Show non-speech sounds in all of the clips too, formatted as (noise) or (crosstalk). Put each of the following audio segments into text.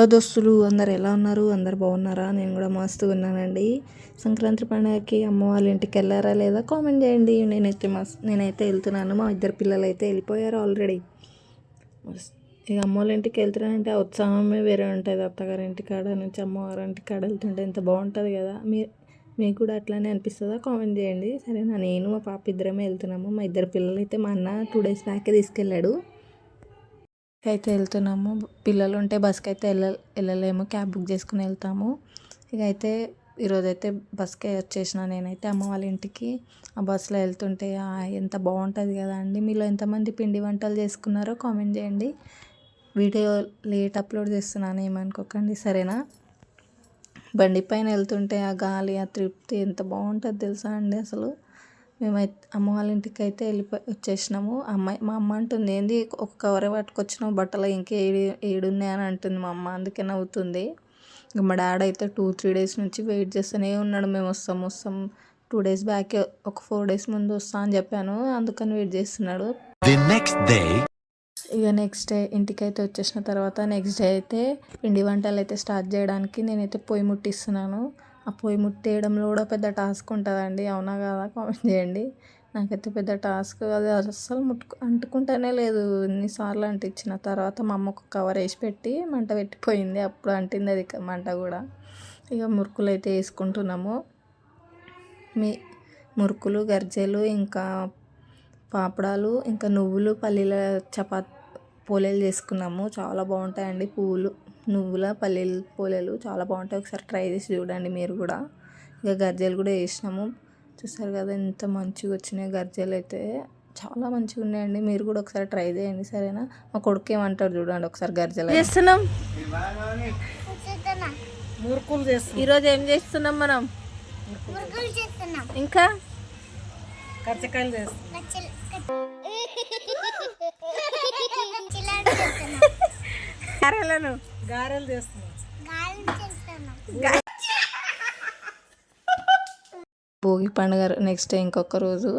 Hello దోస్తులు అందరు ఎలా ఉన్నారు? అందరు బాగున్నారా? నేను కూడా మస్తుగా ఉన్నానండి. సంక్రాంతి పండుగకి అమ్మ వాళ్ళ ఇంటికి వెళ్ళారా లేదా? కామెంట్ చేయండి. నేనైతే మస్ నేనైతే వెళ్తున్నాను. మా ఇద్దరు పిల్లలు అయితే వెళ్ళిపోయారు ఆల్రెడీ. ఇక అమ్మ వాళ్ళ ఇంటికి వెళ్తున్నానంటే ఆ ఉత్సాహమే వేరే ఉంటుంది. అత్తగారి ఇంటికాడ నుంచి అమ్మవారి ఇంటికాడ వెళ్తుంటే ఎంత బాగుంటుంది కదా. మీ మీకు కూడా అట్లానే అనిపిస్తుందా? కామెంట్ చేయండి. సరేనా? నేను మా పాప ఇద్దరమే వెళ్తున్నాము. మా ఇద్దరు పిల్లలు అయితే మా అన్న టూ డేస్ బ్యాకే తీసుకెళ్ళాడు. అయితే వెళ్తున్నాము. పిల్లలు ఉంటే బస్కి అయితే వెళ్ళ వెళ్ళలేము. క్యాబ్ బుక్ చేసుకుని వెళ్తాము. ఇక అయితే ఈరోజు అయితే బస్కే వచ్చేసిన నేనైతే అమ్మ వాళ్ళ ఇంటికి. ఆ బస్సులో వెళ్తుంటే ఎంత బాగుంటుంది కదా అండి. మీలో ఎంతమంది పిండి వంటలు చేసుకున్నారో కామెంట్ చేయండి. వీడియో లేట్ అప్లోడ్ చేస్తున్నాను ఏమనుకోకండి. సరేనా? బండి పైన వెళ్తుంటే ఆ గాలి ఆ తృప్తి ఎంత బాగుంటుంది తెలుసా అండి అసలు? మేమైతే అమ్మ వాళ్ళ ఇంటికి అయితే వెళ్ళిపోయి వచ్చేసినాము. అమ్మాయి మా అమ్మ అంటుంది ఏంది ఒక కవర్ పట్టుకొచ్చినావు బట్టలు ఇంకే ఏడు ఏడున్నాయి అని అంటుంది మా అమ్మ. అందుకే నవ్వుతుంది. ఇంకా మా డాడీ అయితే టూ త్రీ డేస్ నుంచి వెయిట్ చేస్తూనే ఉన్నాడు. మేము వస్తాం వస్తాం. టూ డేస్ బ్యాక్ ఒక ఫోర్ డేస్ ముందు వస్తా అని చెప్పాను. అందుకని వెయిట్ చేస్తున్నాడు. Next day, ఇక నెక్స్ట్ డే ఇంటికి అయితే వచ్చేసిన తర్వాత నెక్స్ట్ డే అయితే పిండి వంటలు అయితే స్టార్ట్ చేయడానికి నేనైతే పొయ్యి ముట్టిస్తున్నాను. ఆ పొయ్యి ముట్టేయడంలో కూడా పెద్ద టాస్క్ ఉంటుందండి. అవునా కదా? కామెంట్ చేయండి. నాకైతే పెద్ద టాస్క్ అది అస్సలు ముట్టుకు అంటుకుంటేనే లేదు. ఎన్నిసార్లు అంటించిన తర్వాత మా అమ్మ ఒక కవర్ వేసి పెట్టి మంట పెట్టిపోయింది. అప్పుడు అంటింది అది మంట కూడా. ఇక మురుకులు అయితే వేసుకుంటున్నాము. మీ మురుకులు గర్జెలు ఇంకా పాపడాలు ఇంకా నువ్వులు పల్లీల చపాతీ పోలేలు చేసుకున్నాము. చాలా బాగుంటాయండి పువ్వులు నువ్వుల పల్లీల పోలేలు చాలా బాగుంటాయి. ఒకసారి ట్రై చేసి చూడండి మీరు కూడా. ఇక గర్జెలు కూడా వేసినాము చూసారు కదా ఎంత మంచిగా వచ్చినాయి గర్జెలు అయితే. చాలా మంచిగా ఉన్నాయండి. మీరు కూడా ఒకసారి ట్రై చేయండి సరేనా? మా కొడుకు ఏమంటారు చూడండి ఒకసారి గర్జెలు చేస్తున్నాం. మురుకులు చేస్తున్నాం. ఈరోజు ఏం చేస్తున్నాం మనం? మురుగులు చేస్తున్నాం. ఇంకా? కచ్చకాయలు చేస్తున్నాం. (laughs) గారెలు చేస్తున్నాం భోగి పండుగ నెక్స్ట్ ఇంకొక రోజు.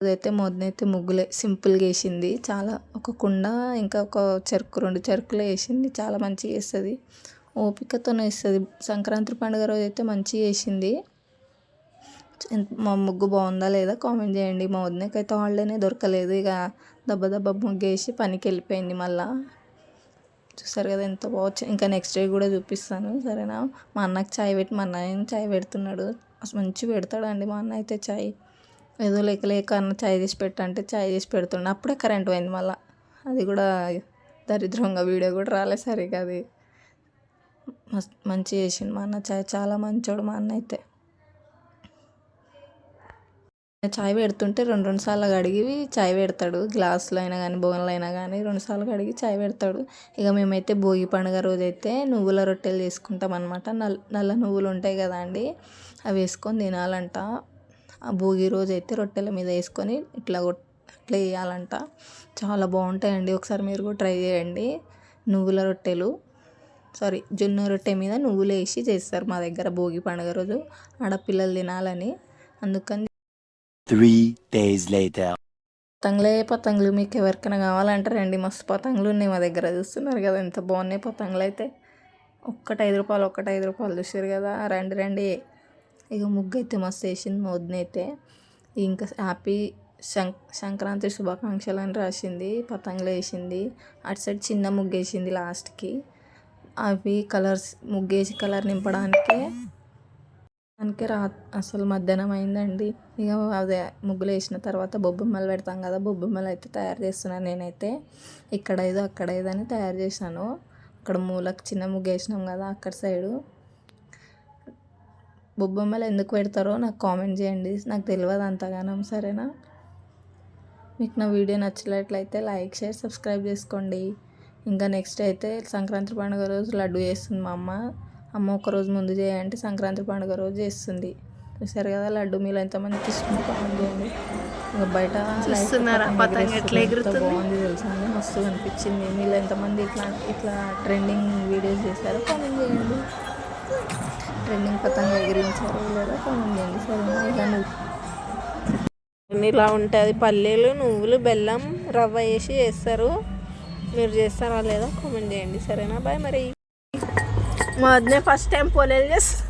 అయితే మొదనైతే ముగ్గులే సింపుల్గా వేసింది. చాలా ఒక కుండ ఇంకా ఒక చెరుకు రెండు చెరుకులు వేసింది. చాలా మంచిగా వేస్తుంది. ఓపికతోనే వేస్తుంది. సంక్రాంతి పండుగ రోజు అయితే మంచిగా వేసింది. మా ముగ్గు బాగుందా లేదా కామెంట్ చేయండి. మా వదినకి అయితే హాలిడేనే దొరకలేదు. ఇక దెబ్బ దెబ్బ ముగ్గు వేసి పనికి వెళ్ళిపోయింది మళ్ళా. చూసారు కదా ఎంత బాగా ఇంకా నెక్స్ట్ డే కూడా చూపిస్తాను సరేనా? మా అన్నకి చాయ్ పెట్టి మా అన్నయ్య చాయ్ పెడుతున్నాడు? అసలు మంచిగా పెడతాడండి మా అన్న అయితే చాయ్. ఏదో లేక లేక అన్న చాయ్ చేసి పెట్టంటే చాయ్ చేసి పెడుతుండే. అప్పుడే కరెంట్ పోయింది మళ్ళీ. అది కూడా దరిద్రంగా వీడియో కూడా రాలేదు సరిగా అది. మస్త్ మంచిగా చేసిండు మా అన్న చాయ్. చాలా మంచోడు మా అన్న అయితే. చాయ్ పెడుతుంటే రెండు రెండు సార్లు కడిగి చాయ్ పెడతాడు. గ్లాసులో అయినా కానీ బౌన్లో అయినా కానీ రెండు సార్లు కడిగి చాయ్ పెడతాడు. ఇక మేమైతే భోగి పండుగ రోజు అయితే నువ్వుల రొట్టెలు చేసుకుంటాం అనమాట నల్ల నల్ల నువ్వులు ఉంటాయి కదా అండి అవి వేసుకొని తినాలంట. ఆ భోగి రోజు అయితే రొట్టెల మీద వేసుకొని ఇట్లా ఇట్లా వేయాలంట. చాలా బాగుంటాయండి. ఒకసారి మీరు కూడా ట్రై చేయండి. నువ్వుల రొట్టెలు సారీ జొన్న రొట్టె మీద నువ్వులు వేసి చేస్తారు మా దగ్గర భోగి పండుగ రోజు. ఆడపిల్లలు తినాలని. అందుకని త్రీ డేస్ లేటర్ పతంగులే పతంగులు మీకు ఎవరికైనా కావాలంటే రండి. మస్తు పతంగులు ఉన్నాయి మా దగ్గర. చూస్తున్నారు కదా ఎంత బాగున్నాయి పతంగులు అయితే. ఒక్కటి ఐదు రూపాయలు ఒక్కటి ఐదు రూపాయలు చూసారు కదా. రండి రండి. ఇక ముగ్గు అయితే మస్తు వేసింది మా అయితే. ఇంకా హ్యాపీ సం సంక్రాంతి శుభాకాంక్షలు అని రాసింది. పతంగులు వేసింది. అటు సైడ్ చిన్న ముగ్గు వేసింది లాస్ట్కి. అవి కలర్స్ ముగ్గేసి కలర్ నింపడానికి మనకి రా అసలు మధ్యాహ్నం అయిందండి. ఇక అదే ముగ్గులు వేసిన తర్వాత బొబ్బమ్మలు పెడతాం కదా బొబ్బమ్మలు అయితే తయారు చేస్తున్నాను నేనైతే. ఇక్కడ ఏదో అక్కడ ఏదో అని తయారు చేశాను. అక్కడ మూలకు చిన్న ముగ్గు వేసినాం కదా అక్కడ సైడు. బొబ్బమ్మలు ఎందుకు పెడతారో నాకు కామెంట్ చేయండి. నాకు తెలియదు అంతగానం సరేనా? మీకు నా వీడియో నచ్చినట్లయితే లైక్ షేర్ సబ్స్క్రైబ్ చేసుకోండి. ఇంకా నెక్స్ట్ అయితే సంక్రాంతి పండుగ రోజు లడ్డు చేస్తుంది మా అమ్మ. అమ్మ ఒక రోజు ముందు చేయంటే సంక్రాంతి పండుగ రోజు చేస్తుంది. చూసారు కదా లడ్డు మీలో ఎంతమంది తీసుకుంటే కామెంట్ చేయండి. ఇంకా బయట? బాగుంది తెలుసా అండి మస్తు అనిపించింది. మీలో ఎంతమంది ఇట్లా ఇట్లా ట్రెండింగ్ వీడియోస్ చేశారో కామెంట్ చేయండి. ట్రెండింగ్ పతంగ ఎగిరించారో లేదా కామెంట్ చేయండి. సరేనా? ఇలా ఇలా ఉంటుంది పల్లీలు నువ్వులు బెల్లం రవ్వ వేసి చేస్తారు. మీరు చేస్తారా లేదా? కామెంట్ చేయండి. సరేనా? బాయ్ మరి. మా వదిన ఫస్ట్ టైం పొలేలు చేస్తుంది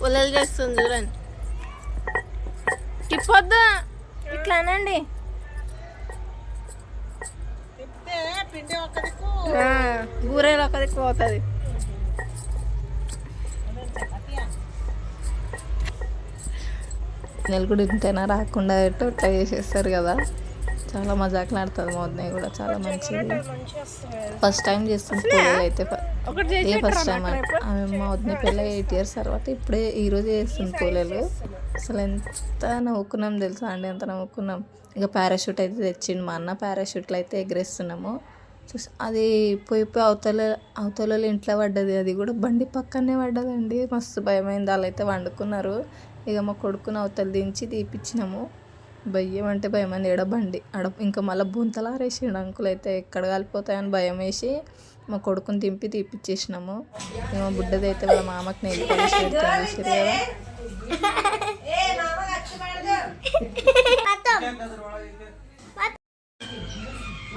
పొలేలు చేస్తుంది చూడండి. తిప్పొద్దు. ఇట్లా అనండి. తిప్పితే పిండి ఒక్క దిక్కు గూరేలు ఒక దిక్కు పోతుంది. నెల కూడా ఇంతైనా రాకుండా ఎట్టో ఇట్లా చేసేస్తారు కదా. చాలా మజాకులు ఆడుతుంది మా వదిన కూడా చాలా మంచిది. ఫస్ట్ టైం చేస్తుంది పిల్లలు అయితే ఏ ఫస్ట్ టైం ఆమె మా వదిన పిల్ల ఎయిట్ ఇయర్స్ తర్వాత ఇప్పుడే ఈరోజు చేస్తుంది పూలలు. అసలు ఎంత నవ్వుకున్నాం తెలుసా అండి? ఎంత నవ్వుకున్నాం. ఇక పారాషూట్ అయితే తెచ్చిండు మా అన్న. పారాషూట్లు అయితే ఎగరేస్తున్నాము. చూసి అది పోయి పోయి అవతల అవతల ఇంట్లో పడ్డది. అది కూడా బండి పక్కనే పడ్డదండి. మస్తు భయమైంది. వాళ్ళు అయితే వండుకున్నారు. ఇక మా కొడుకుని అవతల దించి తీపిచ్చినాము. భయం అంటే భయం అని ఏడ బండి ఆడ ఇంకా మళ్ళీ బుంతలు ఆరేసిండు అంకులు అయితే ఎక్కడ కాలిపోతాయని భయం వేసి మా కొడుకుని దింపి తీపిచ్చేసినాము. మా బుడ్డది అయితే వాళ్ళ మామకి కదా.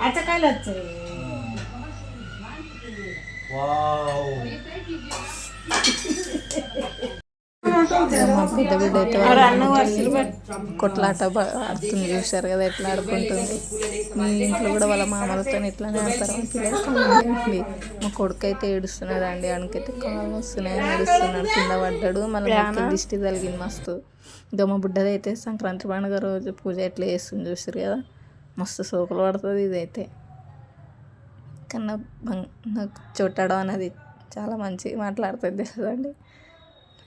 అచ్చకాయలు వచ్చాయి మా పెద్ద బిడ్డ అయితే కొట్లాట ఆడుతుంది చూసారు కదా ఎట్లా ఆడుకుంటుంది. మీ ఇంట్లో కూడా వాళ్ళ మామలతో ఇట్లానే ఆడతారు. మా పిల్లలు కొడుకు అయితే ఏడుస్తున్నాడు అండి ఆయనకైతే కాలు వస్తున్నాయి ఏడుస్తున్నాడు కింద పడ్డాడు. మళ్ళీ మొత్తం దిష్టి తగిలింది మస్తు. ఇంకా మా బుడ్డది అయితే సంక్రాంతి పండుగ రోజు పూజ ఎట్లా చేస్తుంది చూసారు కదా. మస్తు సోకులు పడుతుంది ఇదైతే. కన్నా బంగ్ నాకు చుట్టడం అనేది చాలా మంచి మాట్లాడుతుంది కదండి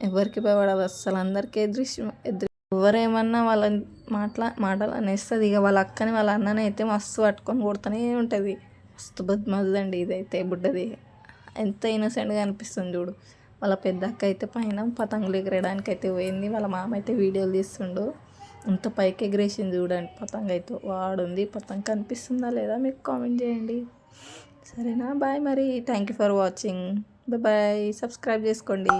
ఎవరికి భయపడాలి అస్సలు అందరికీ ఎదురు ఎదురు ఎవరేమన్నా వాళ్ళ మాటల మాటలు అనేస్తుంది ఇక వాళ్ళ అక్కని వాళ్ళ అన్నని అయితే మస్తు పట్టుకొని కొడుతూనే ఉంటుంది. మస్తు బద్మదండి ఇదైతే బుడ్డది. ఎంత ఇన్నోసెంట్గా అనిపిస్తుంది చూడు. వాళ్ళ పెద్ద అక్క అయితే పైన పతంగులు ఎగరేయడానికి అయితే పోయింది. వాళ్ళ మామ అయితే వీడియోలు తీస్తుండు. అంత పైకి ఎగరేసింది చూడండి పతంగ అయితే వాడుంది. పతంగ కనిపిస్తుందా లేదా మీకు కామెంట్ చేయండి. సరేనా? బాయ్ మరి. Thank you for watching. Bye. Subscribe చేసుకోండి.